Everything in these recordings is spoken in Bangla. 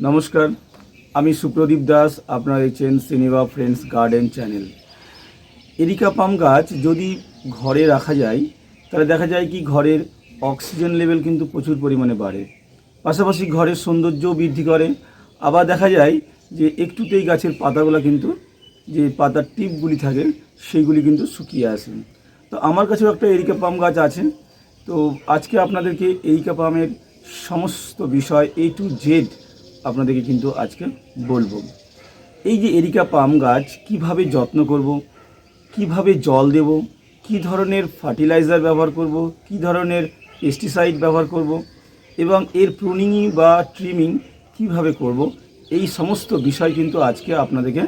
নমস্কার, আমি সুপ্রদীপ দাস, আপনারা দেখছেন cinema friends garden channel. Areca palm গাছ যদি ঘরে রাখা যায়, তাহলে দেখা যায় কি ঘরের অক্সিজেন লেভেল কিন্তু প্রচুর পরিমাণে বাড়ে। পাশাপাশি ঘরের সৌন্দর্যও বৃদ্ধি করে। আবার দেখা যায় যে একটুতেই গাছের পাতাগুলো কিন্তু, যে পাতার টিপগুলি থাকে, সেইগুলি কিন্তু শুকিয়ে আসে। তো আমার কাছেও একটা এরিকা পাম গাছ আছে। তো আজকে আপনাদেরকে এরিকা পামের সমস্ত বিষয় এ টু জেড আপনাদেরকে কিন্তু আজকে বলব। এই যে এরিকা পাম গাছ, কীভাবে যত্ন করব? কীভাবে জল দেব? কি ধরনের ফার্টিলাইজার ব্যবহার করব? কি ধরনের পেস্টিসাইড ব্যবহার করব? এবং এর প্রুনিংই বা ট্রিমিং কীভাবে করব? এই সমস্ত বিষয় কিন্তু আজকে আপনাদেরকে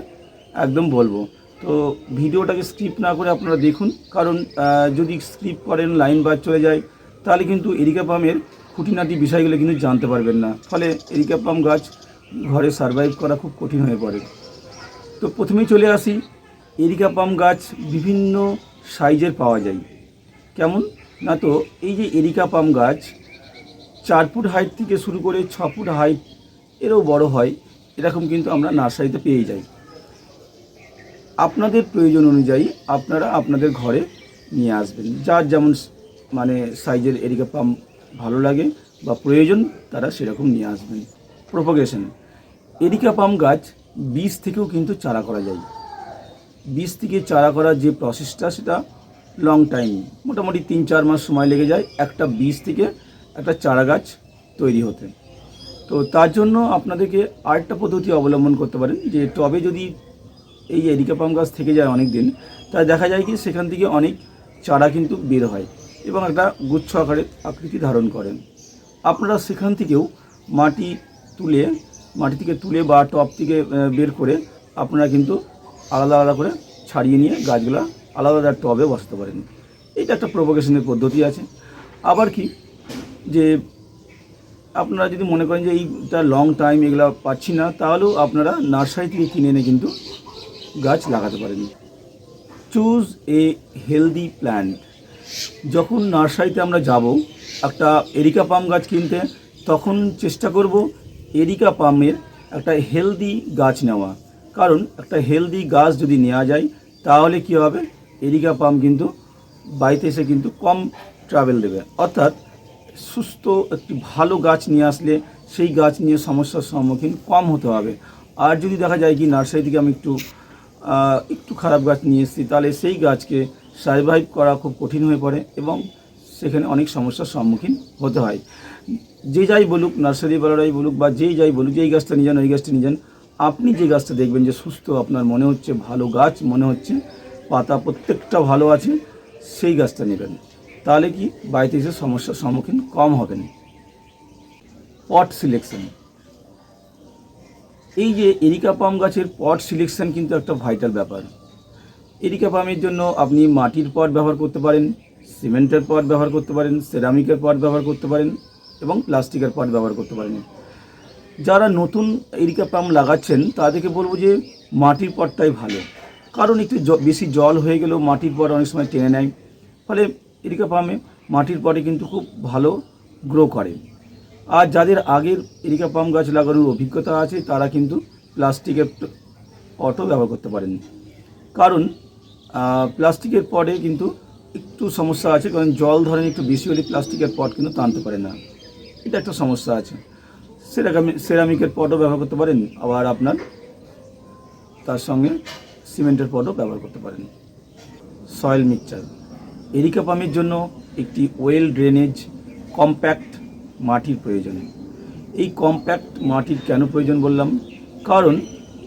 একদম বলব। তো ভিডিওটাকে স্কিপ না করে আপনারা দেখুন, কারণ যদি স্কিপ করেন লাইন বাদ চলে যায়, তাহলে কিন্তু এরিকা পামের খুঁটিনাটি বিষয়গুলো কিন্তু জানতে পারবেন না। ফলে এরিকা পাম গাছ ঘরে সারভাইভ করা খুব কঠিন হয়ে পড়ে। তো প্রথমেই চলে আসি এরিকা পাম গাছ বিভিন্ন সাইজের পাওয়া যায়। কেমন? না তো, এই যে এরিকা পাম গাছ চার ফুট হাইট থেকে শুরু করে ছ ফুট হাইট এরও বড় হয়, এরকম কিন্তু আমরা নার্সারিতে পেয়ে যাই। আপনাদের প্রয়োজন অনুযায়ী আপনারা আপনাদের ঘরে নিয়ে আসবেন। যার যেমন মানে সাইজের এরিকা পাম ভালো লাগে বা প্রয়োজন, তারা সেরকম নিয়ে আসবেন প্রোপোগেশন এরিকা পাম গাছ বীজ থেকেও কিন্তু চারা করা যায়। বীজ থেকে চারা করার যে প্রসেসটা সেটা লং টাইম মোটামুটি তিন চার মাস সময় লেগে যায় একটা বীজ থেকে একটা চারা গাছ তৈরি হতে। তো তার জন্য আপনাদেরকে আরেকটা পদ্ধতি অবলম্বন করতে পারেন, যে টবে যদি এই এরিকা পাম গাছ থেকে যায় অনেক দিন তা দেখা যায় কি সেখান থেকে অনেক চারা কিন্তু বের হয়। এবং একটা গুচ্ছ আকারে আকৃতি ধারণ করেন। আপনারা সেখান থেকেও মাটি তুলে, মাটি থেকে তুলে বা টপ থেকে বের করে আপনারা কিন্তু আলাদা আলাদা করে ছাড়িয়ে নিয়ে গাছগুলা আলাদা আলাদা টবে বসাতে পারেন। এটা একটা প্রভোকেশনের পদ্ধতি আছে। আবার কি, যে আপনারা যদি মনে করেন যে এইটা লং টাইম এগুলো পাচ্ছি না, তাহলেও আপনারা নার্সারি থেকে কিনে এনে কিন্তু গাছ লাগাতে পারেন। চুজ এ হেলদি প্ল্যান্ট যখন নার্সারিতে আমরা যাব, একটা এরিকা পাম গাছ কিনতে, তখন চেষ্টা করব এরিকা পামের একটা হেলদি গাছ নেওয়া। কারণ একটা হেলদি গাছ যদি নেওয়া যায়, তাহলে কি হবে? এরিকা পাম কিন্তু বাড়িতে এসে কিন্তু কম ট্রাভেল দেবে। অর্থাৎ সুস্থ, একটি ভালো গাছ নিয়ে আসলে সেই গাছ নিয়ে সমস্যার সম্মুখীন কম হতে হবে। আর যদি দেখা যায় কি নার্সারি থেকে আমি একটু একটু খারাপ গাছ নিয়ে এসেছি, তাহলে সেই গাছকে সার্ভাইভ করা খুব কঠিন হয়ে পড়ে এবং সেখানে অনেক সমস্যার সম্মুখীন হতে হয়। যে যাই বলুক নার্সারিওয়ালারাই বলুক বা যেই যাই বলুক, যে এই গাছটা নিয়ে যান, ওই গাছটা নিয়ে যান, আপনি যে গাছটা দেখবেন যে সুস্থ, আপনার মনে হচ্ছে ভালো গাছ, মনে হচ্ছে পাতা প্রত্যেকটা ভালো আছে, সেই গাছটা নেবেন। তাহলে কি বাড়িতে এসে সমস্যার সম্মুখীন কম হবেন? Pot selection. এই যে এরিকা পাম গাছের পট সিলেকশন কিন্তু একটা ভাইটাল ব্যাপার। এরিকা পামের জন্য আপনি মাটির পট ব্যবহার করতে পারেন, সিমেন্টের পট ব্যবহার করতে পারেন, সেরামিকের পট ব্যবহার করতে পারেন এবং প্লাস্টিকের পট ব্যবহার করতে পারেন। যারা নতুন এরিকা পাম লাগাচ্ছেন, তাদেরকে বলব যে মাটির পটটাই ভালো। কারণ একটু বেশি জল হয়ে গেলেও মাটির পট অনেক সময় টেনে নেয়। ফলে এরিকা পামে মাটির পটে কিন্তু খুব ভালো গ্রো করে। আর যাদের আগের এরিকা পাম গাছ লাগানোর অভিজ্ঞতা আছে, তারা কিন্তু প্লাস্টিকের পটও ব্যবহার করতে পারেন। কারণ প্লাস্টিকের পটে কিন্তু একটু সমস্যা আছে, কারণ জল ধরেন একটু বেশি হলে প্লাস্টিকের পট কিন্তু টানতে পারে না। এটা একটা সমস্যা আছে। সেরামি সেরামিকের পটও ব্যবহার করতে পারেন, আবার আপনার তার সঙ্গে সিমেন্টের পটও ব্যবহার করতে পারেন। Soil mixture. এরিকা পামের জন্য একটি ওয়েল ড্রেনেজ কম্প্যাক্ট মাটির প্রয়োজন। এই কম্প্যাক্ট মাটির কেন প্রয়োজন বললাম? কারণ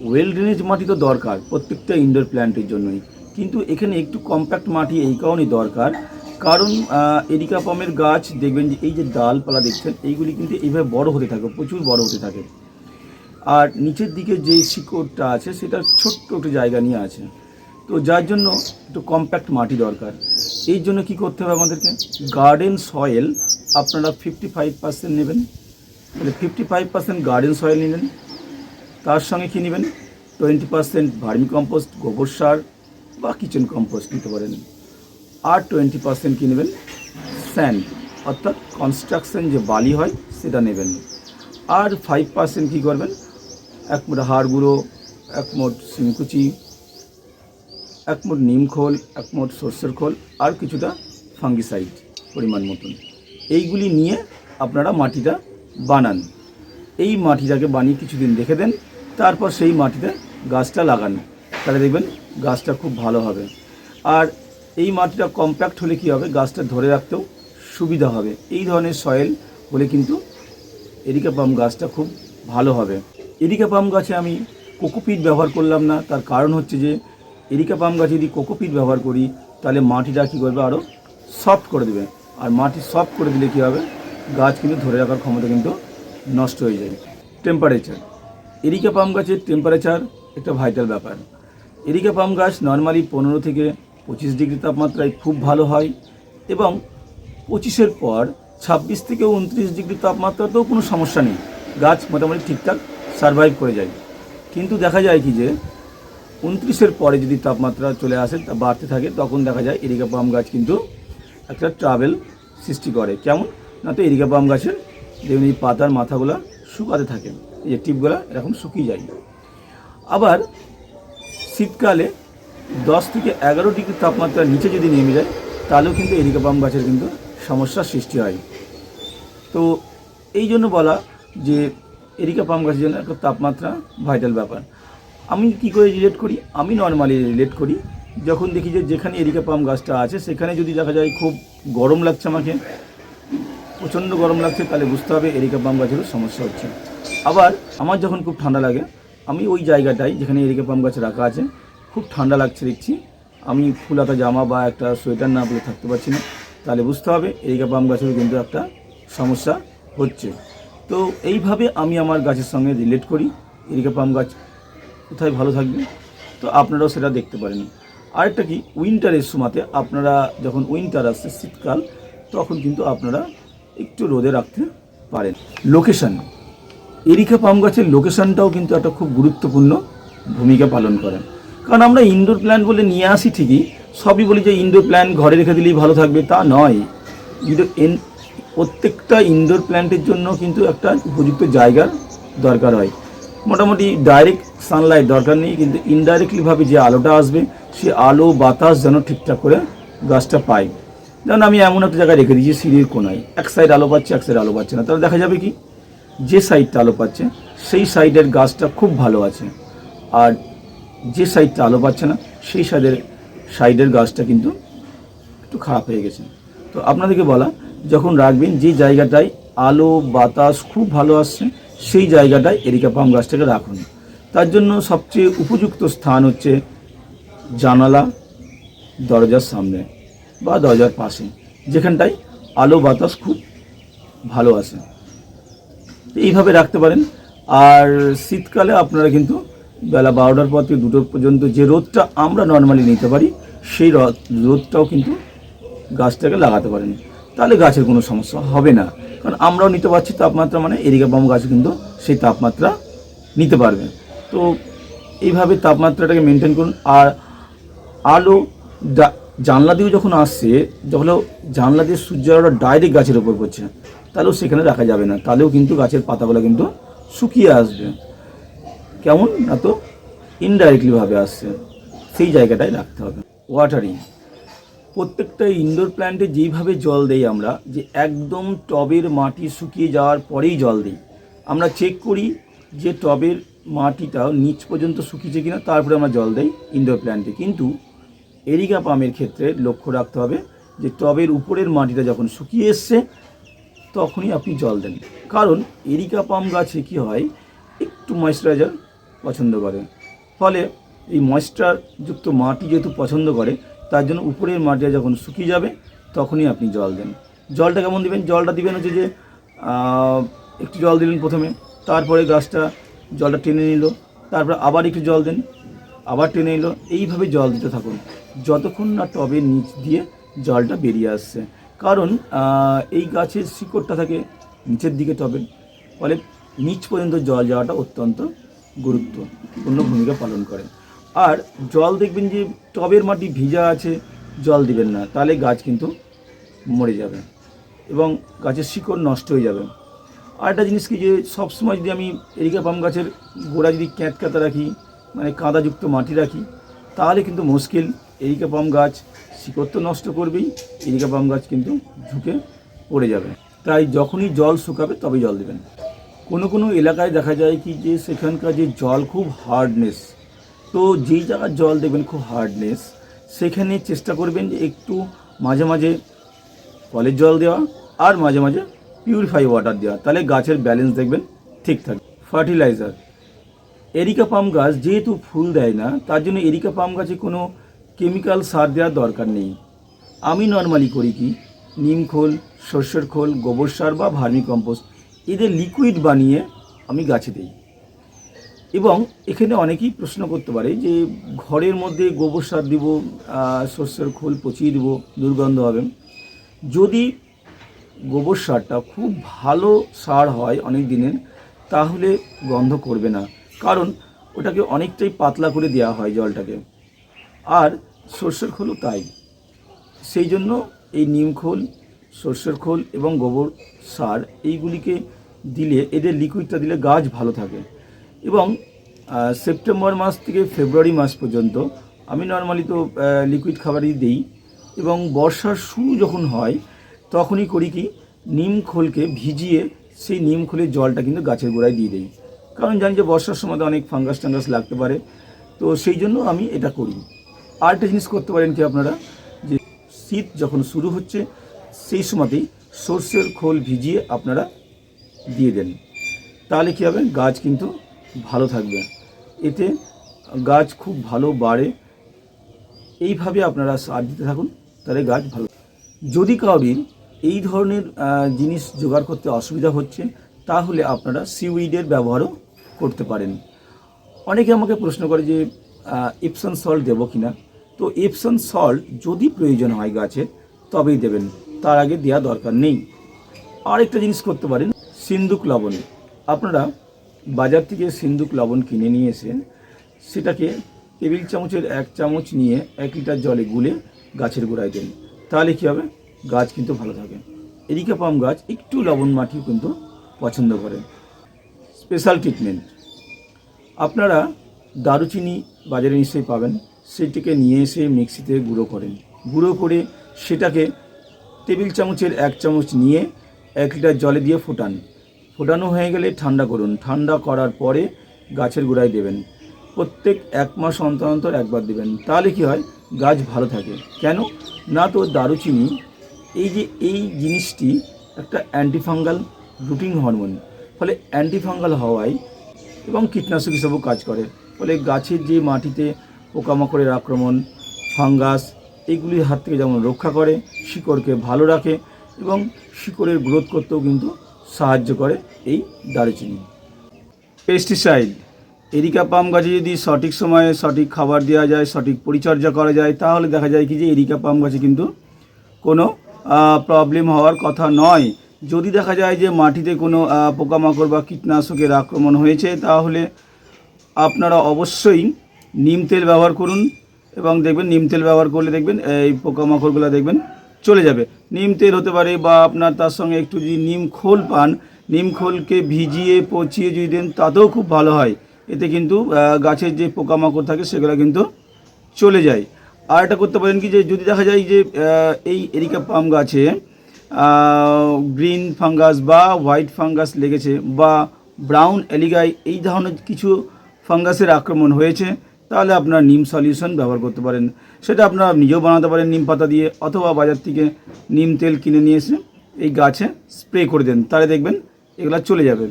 ওয়েল ড্রেনেজ মাটি তো দরকার প্রত্যেকটা ইনডোর প্ল্যান্টের জন্যই। কিন্তু এখানে একটু কম্প্যাক্ট মাটি এই কারণেই দরকার। কারণ এরিকা পামের গাছ, দেখবেন যে এই যে ডালপালা দেখছেন, এইগুলি কিন্তু এইভাবে বড় হতে থাকে, প্রচুর বড় হতে থাকে। আর নিচের দিকে যে শিকড়টা আছে সেটা ছোট্ট একটু জায়গা নিয়ে আছে। তো যার জন্য একটু কম্প্যাক্ট মাটি দরকার। এই জন্য কি করতে হবে আমাদেরকে? গার্ডেন সয়েল আপনারা ফিফটি ফাইভ পার্সেন্ট নেবেন। মানে fifty five percent garden soil নেবেন তার সঙ্গে কী নেবেন? টোয়েন্টি পার্সেন্ট ভার্মি কম্পোস্ট গোবর সার বা কিচেন কম্পোস্ট নিতে পারেন। আর টোয়েন্টি পার্সেন্ট কী নেবেন? স্যান্ড অর্থাৎ কনস্ট্রাকশন যে বালি হয়, সেটা নেবেন। আর ফাইভ পার্সেন্ট কী করবেন? এক হাড় গুঁড়ো, এক মুঠ শিমকুচি এক মুঠ নিম খোল, এক মুঠ সর্ষের খোল, আর কিছুটা ফাঙ্গিসাইড পরিমাণ মতন। এইগুলি নিয়ে আপনারা মাটিটা বানান। এই মাটিটাকে বানিয়ে কিছুদিন রেখে দেন, তারপর সেই মাটিতে গাছটা লাগান। তাহলে দেখবেন গাছটা খুব ভালো হবে। আর এই মাটিটা কম্প্যাক্ট হলে কী হবে? গাছটা ধরে রাখতেও সুবিধা হবে। এই ধরনের সয়েল হলে কিন্তু এরিকা পাম গাছটা খুব ভালো হবে। এরিকা পাম গাছে আমি কোকোপিট ব্যবহার করলাম না। তার কারণ হচ্ছে যে এরিকা পাম গাছে যদি কোকোপিট ব্যবহার করি, তাহলে মাটিটা কী করবে? আরও সফট করে দেবে। আর মাটি সফট করে দিলে কী হবে? গাছ কিন্তু ধরে রাখার ক্ষমতা কিন্তু নষ্ট হয়ে যাবে। টেম্পারেচার এরিকা পাম গাছের টেম্পারেচার একটা ভাইটাল ব্যাপার। এরিকা পাম গাছ নর্মালি পনেরো থেকে পঁচিশ ডিগ্রি তাপমাত্রায় খুব ভালো হয় এবং পঁচিশের পর ছাব্বিশ থেকে উনত্রিশ ডিগ্রি তাপমাত্রাতেও কোনো সমস্যা নেই। গাছ মোটামুটি ঠিকঠাক সারভাইভ করে যায়। কিন্তু দেখা যায় কি যে উনত্রিশের পরে যদি তাপমাত্রা চলে আসে তা বাড়তে থাকে, তখন দেখা যায় এরিকা পাম গাছ কিন্তু একটা ট্রাভেল সৃষ্টি করে। কেমন? না তো এরিকা পাম গাছের যেমন এই পাতার মাথাগুলো শুকাতে থাকে। এই টিপগুলো এরকম শুকিয়ে যায়। আবার শীতকালে দশ থেকে এগারো ডিগ্রি তাপমাত্রার নিচে যদি নেমে যায়, তাহলেও কিন্তু এরিকা পাম গাছের কিন্তু সমস্যার সৃষ্টি হয়। তো এই জন্য বলা যে এরিকা পাম গাছের জন্য একটা তাপমাত্রা ভাইটাল ব্যাপার। আমি কি করে রিলেট করি? আমি নর্মালি রিলেট করি। যখন দেখি যে যেখানে এরিকা পাম গাছটা আছে, সেখানে যদি দেখা যায় খুব গরম লাগছে আমাকে, প্রচণ্ড গরম লাগছে, তাহলে বুঝতে হবে এরিকা পাম গাছেরও সমস্যা হচ্ছে। আবার আমার যখন খুব ঠান্ডা লাগে আমি ওই জায়গাটায় যেখানে এরিকা পাম গাছ রাখা আছে, খুব ঠান্ডা লাগছে দেখছি। আমি ফুলাতা জামা বা একটা সোয়েটার না পরে থাকতে পারছি না। তাহলে বুঝতে হবে এরিকা পাম গাছেরও কিন্তু একটা সমস্যা হচ্ছে। তো এইভাবে আমি আমার গাছের সঙ্গে রিলেট করি। এরিকা পাম গাছ কোথায় ভালো থাকবে? তো আপনারাও সেটা দেখতে পারেন। আরেকটা কি উইন্টারের সময়তে আপনারা যখন উইন্টার আসছে, শীতকাল, তখন কিন্তু আপনারা একটু রোদে রাখতে পারেন। লোকেশন এরিকা পাম গাছের লোকেশনটাও কিন্তু একটা খুব গুরুত্বপূর্ণ ভূমিকা পালন করে কারণ আমরা ইনডোর প্ল্যান্ট বলে নিয়ে আসি ঠিকই, সবই বলি যে ইনডোর প্ল্যান্ট ঘরে রেখে দিলেই ভালো থাকবে, তা নয়। প্রত্যেকটা ইনডোর প্ল্যান্টের জন্য কিন্তু একটা উপযুক্ত জায়গার দরকার হয়। মোটামুটি ডাইরেক্ট সানলাইট দরকার নেই, কিন্তু ইনডাইরেক্টলিভাবে যে আলোটা আসবে, সে আলো, বাতাস যেন ঠিকঠাক করে গাছটা পায়। যেমন আমি এমন একটা জায়গায় রেখে দিয়েছি সিঁড়ির কোনায়। এক সাইড আলো পাচ্ছে, এক সাইড আলো পাচ্ছে না। তাহলে দেখা যাবে কি? যে সাইডটা আলো পাচ্ছে, সেই সাইডের গাছটা খুব ভালো আছে। আর যে সাইডটা আলো পাচ্ছে না, সেই সাইডের সাইডের গাছটা কিন্তু একটু খারাপ হয়ে গেছে। তো আপনাদেরকে বলা, যখন রাখবেন, যে জায়গাটায় আলো, বাতাস খুব ভালো আসছে, সেই জায়গাটায় এরিকা পাম গাছটাকে রাখুন। তার জন্য সবচেয়ে উপযুক্ত স্থান হচ্ছে জানালা, দরজার সামনে বা দরজার পাশে, যেখানটায় আলো, বাতাস খুব ভালো আসে। এইভাবে রাখতে পারেন। আর শীতকালে আপনারা কিন্তু বেলা বারোটার পর থেকে দুটো পর্যন্ত যে রোদটা আমরা নর্মালি নিতে পারি, সেই রদ- রোদটাও কিন্তু গাছটাকে লাগাতে পারেন। তাহলে গাছের কোনো সমস্যা হবে না। কারণ আমরাও নিতে পারছি তাপমাত্রা মানে এরিকা পাম গাছ কিন্তু সেই তাপমাত্রা নিতে পারবে। তো এইভাবে তাপমাত্রাটাকে মেনটেন করুন। আর আলো জানলা দিয়েও যখন আসছে, যখন জানলা দিয়ে সূর্যের আলোটা ডাইরেক্ট গাছের ওপর পড়ছে তাহলেও সেখানে রাখা যাবে না। তাহলেও কিন্তু গাছের পাতাগুলো কিন্তু শুকিয়ে আসবে। কেমন না তো? ইনডাইরেক্টলিভাবে আসছে। সেই জায়গাটায় রাখতে হবে। ওয়াটারিং প্রত্যেকটা ইনডোর প্ল্যান্টে যেইভাবে জল দেই আমরা, যে একদম টবের মাটি শুকিয়ে যাওয়ার পরেই জল দিই। আমরা চেক করি যে টবের মাটিটা নিচ পর্যন্ত শুকিয়েছে কিনা, তারপরে আমরা জল দেই ইনডোর প্ল্যান্টে কিন্তু এরিকা পামের ক্ষেত্রে লক্ষ্য রাখতে হবে যে টবের উপরের মাটিটা যখন শুকিয়ে এসছে তখনই আপনি জল দেন। কারণ এরিকা পাম গাছে কি হয়, একটু ময়েশ্চারাইজার পছন্দ করে। ফলে এই ময়েশ্চারযুক্ত মাটি যেহেতু পছন্দ করে, তার জন্য উপরের মাটিটা যখন শুকিয়ে যাবে, তখনই আপনি জল দেন। জলটা কেমন দিবেন? জলটা দিবেন হচ্ছে যে একটু জল দিলেন প্রথমে, তারপরে গাছটা জলটা টেনে নিল, তারপর আবার একটু জল দেন, আবার টেনে নিল। এইভাবে জল দিতে থাকুন। যতক্ষণ না টবের নিচ দিয়ে জলটা বেরিয়ে আসছে। কারণ এই গাছের শিকড়টা থাকে নিচের দিকে টবের ফলে নিচ পর্যন্ত জল যাওয়াটা অত্যন্ত গুরুত্বপূর্ণ ভূমিকা পালন করে। আর জল দেখবেন যে টবের মাটি ভিজা আছে, জল দিবেন না, তাহলে গাছ কিন্তু মরে যাবে এবং গাছের শিকড় নষ্ট হয়ে যাবে। আর একটা জিনিস কি যে, সবসময় যদি আমি এরিকা পাম গাছের গোড়া যদি ক্যাঁত কাতা রাখি মানে কাদাযুক্ত মাটি রাখি, তাহলে কিন্তু মুশকিল এরিকা পাম গাছ শিকড় তো নষ্ট করবেই এরিকা পাম গাছ কিন্তু ঝুঁকে পড়ে যাবে। তাই যখনই জল শুকাবে তবে জল দেবেন। কোনো কোনো এলাকায় দেখা যায় কি যে সেখানকার যে জল খুব হার্ডনেস তো যেই জায়গার জল দেবেন খুব হার্ডনেস সেখানে চেষ্টা করবেন যে একটু মাঝে মাঝে কলের জল দেওয়া আর মাঝে মাঝে পিউরিফাই ওয়াটার দেওয়া। তাহলে গাছের ব্যালেন্স দেখবেন ঠিক থাকে ফার্টিলাইজার এরিকা পাম গাছ যেহেতু ফুল দেয় না, তার জন্য এরিকা পাম গাছে কোনো কেমিক্যাল সার দেওয়ার দরকার নেই। আমি নর্মালি করি কি, নিম খোল শস্যের খোল, গোবর সার বা ভার্মি কম্পোস্ট, এদের লিকুইড বানিয়ে আমি গাছে দিই। এবং এখানে অনেকেই প্রশ্ন করতে পারে যে, ঘরের মধ্যে গোবর সার দিব শস্যের খোল পচিয়ে দিব, দুর্গন্ধ হবে। যদি গোবর সারটা খুব ভালো সার হয় অনেক দিনের, তাহলে গন্ধ করবে না। কারণ ওটাকে অনেকটাই পাতলা করে দেওয়া হয় জলটাকে। আর সর্ষের খোলও তাই। সেই জন্য এই নিম খোল, সর্ষের খোল এবং গোবর সার এইগুলিকে দিলে, এদের লিকুইডটা দিলে গাছ ভালো থাকে। এবং সেপ্টেম্বর মাস থেকে ফেব্রুয়ারি মাস পর্যন্ত আমি নর্মালি তো লিকুইড খাবারই দিই এবং বর্ষার শুরু যখন হয়, তখনই করি কি, নিম খোলকে ভিজিয়ে সেই নিম খোলের জলটা কিন্তু গাছের গোড়ায় দিয়ে দিই। কারণ জানি যে বর্ষার সময় অনেক ফাঙ্গাস টাঙ্গাস লাগতে পারে, তো সেই জন্য আমি এটা করি। আর একটা জিনিস করতে পারেন কি আপনারা, যে শীত যখন শুরু হচ্ছে, সেই সময়তেই সর্ষের খোল ভিজিয়ে আপনারা দিয়ে দেন। তাহলে কী হবে? গাছ কিন্তু ভালো থাকবে। এতে গাছ খুব ভালো বাড়ে। এইভাবে আপনারা সার দিতে থাকুন, তাহলে গাছ ভালো যদি কাউরির এই ধরনের জিনিস জোগাড় করতে অসুবিধা হচ্ছে, তাহলে আপনারা সিউইডের ব্যবহারও করতে পারেন। অনেকে আমাকে প্রশ্ন করে যে ইপসন সল্ট দেবো কিনা? তো ইপসন সল্ট যদি প্রয়োজন হয় গাছে, তবেই দেবেন। তার আগে দেওয়া দরকার নেই। আরেকটা জিনিস করতে পারেন সিন্দুক লবণ। আপনারা বাজার থেকে সিন্দুক লবণ কিনে নিয়ে এসে সেটাকে টেবিল চামচের এক চামচ নিয়ে এক লিটার জলে গুলে গাছের গোড়ায় দেন। তাহলে কী হবে? গাছ কিন্তু ভালো থাকে। এরিকা পাম গাছ একটু লবণ মাটিও কিন্তু পছন্দ করে স্পেশাল ট্রিটমেন্ট আপনারা দারুচিনি বাজারে নিশ্চয়ই পাবেন। সেটিকে নিয়ে এসে মিক্সিতে গুঁড়ো করেন। গুঁড়ো করে সেটাকে টেবিল চামচের এক চামচ নিয়ে এক লিটার জলে দিয়ে ফোটান। ফোটানো হয়ে গেলে ঠান্ডা করুন। ঠান্ডা করার পরে গাছের গোড়ায় দেবেন। প্রত্যেক এক মাস অন্তর অন্তর একবার দেবেন। তাহলে কি হয়? গাছ ভালো থাকে। কেন? না তো দারুচিনি, এই যে এই জিনিসটি একটা অ্যান্টিফাঙ্গাল রুটিন হরমোন। ফলে অ্যান্টিফাঙ্গাল হওয়ায় এবং কীটনাশক হিসেবেও কাজ করে। ফলে গাছের যে মাটিতে পোকামাকড়ের আক্রমণ, ফাঙ্গাস এইগুলির হাত থেকে যেমন রক্ষা করে, শিকড়কে ভালো রাখে এবং শিকড়ের গ্রোথ করতেও কিন্তু সাহায্য করে এই দারুচিনি। পেস্টিসাইড এরিকা পাম গাছে যদি সঠিক সময়ে সঠিক খাবার দেওয়া যায়, সঠিক পরিচর্যা করা যায়, তাহলে দেখা যায় কি যে এরিকা পাম গাছে কিন্তু কোনো প্রবলেম হওয়ার কথা নয়। যদি দেখা যায় যে মাটিতে কোনো পোকামাকড় বা কীটনাশকের আক্রমণ হয়েছে, তাহলে আপনারা অবশ্যই নিম তেল ব্যবহার করুন এবং দেখবেন নিম তেল ব্যবহার করলে দেখবেন এই পোকামাকড়গুলো দেখবেন চলে যাবে। নিম তেল হতে পারে বা আপনার তার সঙ্গে একটু যদি নিম খোল পান, নিম খোলকে ভিজিয়ে, পচিয়ে যদি দেন, তাতেও খুব ভালো হয়। এতে কিন্তু গাছের যে পোকামাকড় থাকে সেগুলো কিন্তু চলে যায়। আর একটা করতে পারেন কি যে, যদি দেখা যায় যে এই এরিকা পাম গাছে গ্রিন ফাঙ্গাস বা হোয়াইট ফাঙ্গাস লেগেছে বা ব্রাউন এলিগাই, এই ধরনের কিছু ফাঙ্গাসের আক্রমণ হয়েছে, তাহলে আপনার নিম সলিউশন ব্যবহার করতে পারেন। সেটা আপনারা নিজেও বানাতে পারেন নিম পাতা দিয়ে, অথবা বাজার থেকে নিম তেল কিনে নিয়ে এসে এই গাছে স্প্রে করে দেন। তাহলে দেখবেন এগুলা চলে যাবে।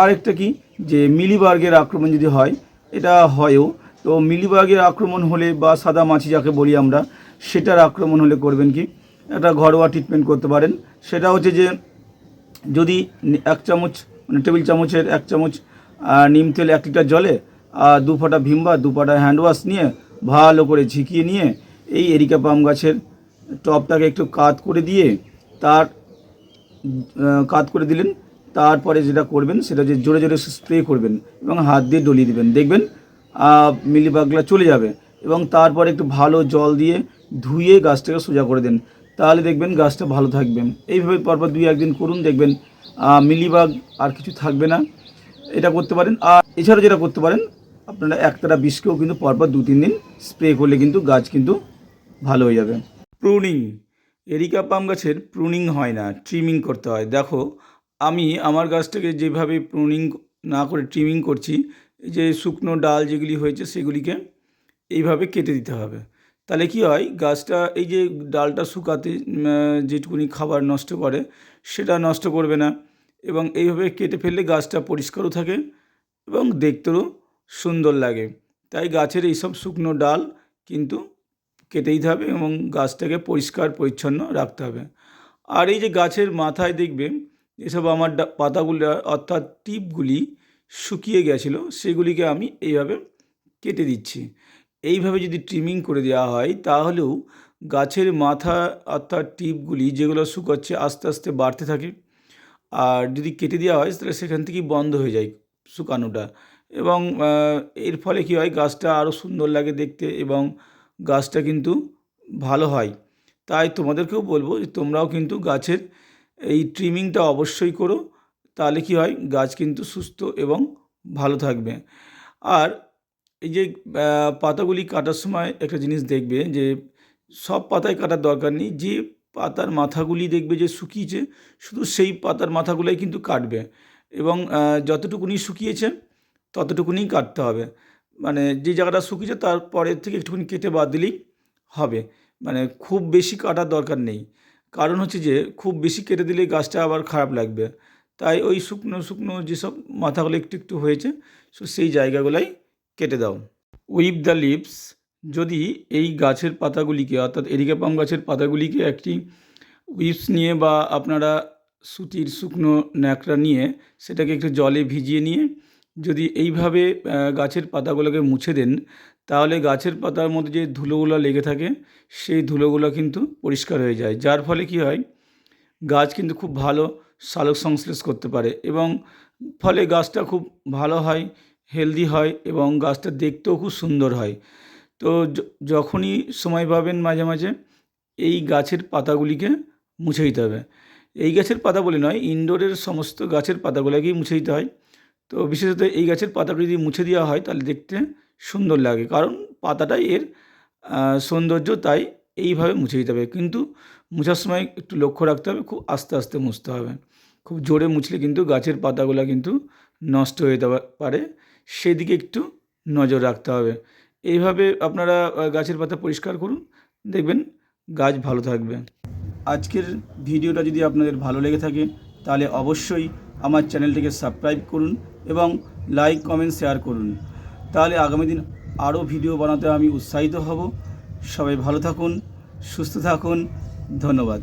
আর একটা কি, যে মিলিবার্গের আক্রমণ যদি হয়, এটা হয়ও। তো মিলিবার্গের আক্রমণ হলে বা সাদা মাছি যাকে বলি আমরা, সেটার আক্রমণ হলে করবেন কি, একটা ঘরোয়া ট্রিটমেন্ট করতে পারেন। সেটা হচ্ছে যে যদি এক চামচ মানে টেবিল চামচের এক চামচ নিম তেল এক লিটার জলে, আর দু ফোঁটা ভীম বা দু ফোঁটা হ্যান্ড ওয়াশ নিয়ে ভালো করে ঝিকিয়ে নিয়ে এই এরিকা পাম গাছের টপটাকে একটু কাত করে দিয়ে তার কাত করে দিলেন। তারপরে যেটা করবেন সেটা যে জোরে জোরে স্প্রে করবেন এবং হাত দিয়ে ডলিয়ে দেবেন। দেখবেন মিলিবাগলা চলে যাবে এবং তারপরে একটু ভালো জল দিয়ে ধুয়ে গাছটাকে সোজা করে দেন। তাহলে দেখবেন গাছটা ভালো থাকবে। এইভাবে পরপর দুই একদিন করুন, দেখবেন মিলিবাগ আর কিছু থাকবে না। এটা করতে পারেন। আর এছাড়াও যেটা করতে পারেন, আপনারা একতারা বিষকেও কিন্তু পরপর দু তিন দিন স্প্রে করলে কিন্তু গাছ কিন্তু ভালো হয়ে যাবে। প্রুনিং এরিকা পাম গাছের প্রুনিং হয় না ট্রিমিং করতে হয়। দেখো, আমি আমার গাছটাকে যেভাবে প্রুনিং না করে ট্রিমিং করছি, এই যে শুকনো ডাল যেগুলি হয়েছে সেগুলিকে এইভাবে কেটে দিতে হবে। তাহলে কি হয়, গাছটা এই যে ডালটা শুকাতে যেটুকুনি খাবার নষ্ট করে, সেটা নষ্ট করবে না। এবং এইভাবে কেটে ফেললে গাছটা পরিষ্কারও থাকে এবং দেখতেও সুন্দর লাগে। তাই গাছের এইসব শুকনো ডাল কিন্তু কেটে দিতে হবে এবং গাছটাকে পরিষ্কার, পরিচ্ছন্ন রাখতে হবে। আর এই যে গাছের মাথায় দেখবে এসব আমার পাতাগুলো, অর্থাৎ টিপগুলি শুকিয়ে গেছিল, সেগুলিকে আমি এইভাবে কেটে দিচ্ছি। এইভাবে যদি ট্রিমিং করে দেওয়া হয়, তাহলেও গাছের মাথা, অর্থাৎ টিপগুলি যেগুলো শুকাচ্ছে, আস্তে আস্তে বাড়তে থাকে। আর যদি কেটে দেওয়া হয়, তাহলে সেখান থেকেই বন্ধ হয়ে যায় শুকানোটা। এবং এর ফলে কী হয়, গাছটা আরও সুন্দর লাগে দেখতে এবং গাছটা কিন্তু ভালো হয়। তাই তোমাদেরকেও বলব যে, তোমরাও কিন্তু গাছের এই ট্রিমিংটা অবশ্যই করো, তাহলে কি হয়, গাছ কিন্তু সুস্থ এবং ভালো থাকবে। আর এই যে পাতাগুলি কাটার সময় একটা জিনিস দেখবে যে, সব পাতায় কাটার দরকার নেই, যে পাতার মাথাগুলি দেখবে যে শুকিয়েছে, শুধু সেই পাতার মাথাগুলোই কিন্তু কাটবে এবং যতটুকুনি শুকিয়েছে ততটুকুনি কাটতে হবে। মানে যে জায়গাটা শুকিয়েছে তারপরের থেকে একটুখানি কেটে বাদ দিলেই হবে। মানে খুব বেশি কাটার দরকার নেই। কারণ হচ্ছে যে খুব বেশি কেটে দিলে গাছটা আবার খারাপ লাগবে। তাই ওই শুকনো শুকনো যেসব মাথাগুলো একটু একটু হয়েছে, সো সেই জায়গাগুলোই কেটে দাও। উইপ দ্য লিভস যদি এই গাছের পাতাগুলিকে, অর্থাৎ এরিকাপাম গাছের পাতাগুলিকে একটি উইপস নিয়ে বা আপনারা সুতির শুকনো ন্যাকড়া নিয়ে সেটাকে একটু জলে ভিজিয়ে নিয়ে যদি এইভাবে গাছের পাতাগুলোকে মুছে দেন, তাহলে গাছের পাতার মধ্যে যে ধুলোগুলো লেগে থাকে, সেই ধুলোগুলো কিন্তু পরিষ্কার হয়ে যায়। যার ফলে কি হয়, গাছ কিন্তু খুব ভালো সালোক সংশ্লেষ করতে পারে এবং ফলে গাছটা খুব ভালো হয়, হেলদি হয় এবং গাছটা দেখতেও খুব সুন্দর হয়। তো যখনই সময় পাবেন মাঝে মাঝে এই গাছের পাতাগুলিকে মুছে দিতে হবে। এই গাছের পাতা বলে নয়, ইনডোরের সমস্ত গাছের পাতাগুলোকেই মুছে দিতে হয়। তো বিশেষত এই গাছের পাতাগুলি যদি মুছে দেওয়া হয়, তাহলে দেখতে সুন্দর লাগে। কারণ পাতাটাই এর সৌন্দর্য তাই এইভাবে মুছে দিতে হবে। কিন্তু মুছার সময় একটু লক্ষ্য রাখতে হবে, খুব আস্তে আস্তে মুছতে হবে। খুব জোরে মুছলে কিন্তু গাছের পাতাগুলো কিন্তু নষ্ট হয়ে যেতে পারে। সেদিকে একটু নজর রাখতে হবে। এইভাবে আপনারা গাছের পাতা পরিষ্কার করুন। দেখবেন গাছ ভালো থাকবে। আজকের ভিডিওটা যদি আপনাদের ভালো লেগে থাকে, তাহলে অবশ্যই আমার চ্যানেলটিকে সাবস্ক্রাইব করুন এবং লাইক, কমেন্ট, শেয়ার করুন। তাহলে আগামী দিন আরও ভিডিও বানাতে আমি উৎসাহিত হব। সবাই ভালো থাকুন, সুস্থ থাকুন। ধন্যবাদ।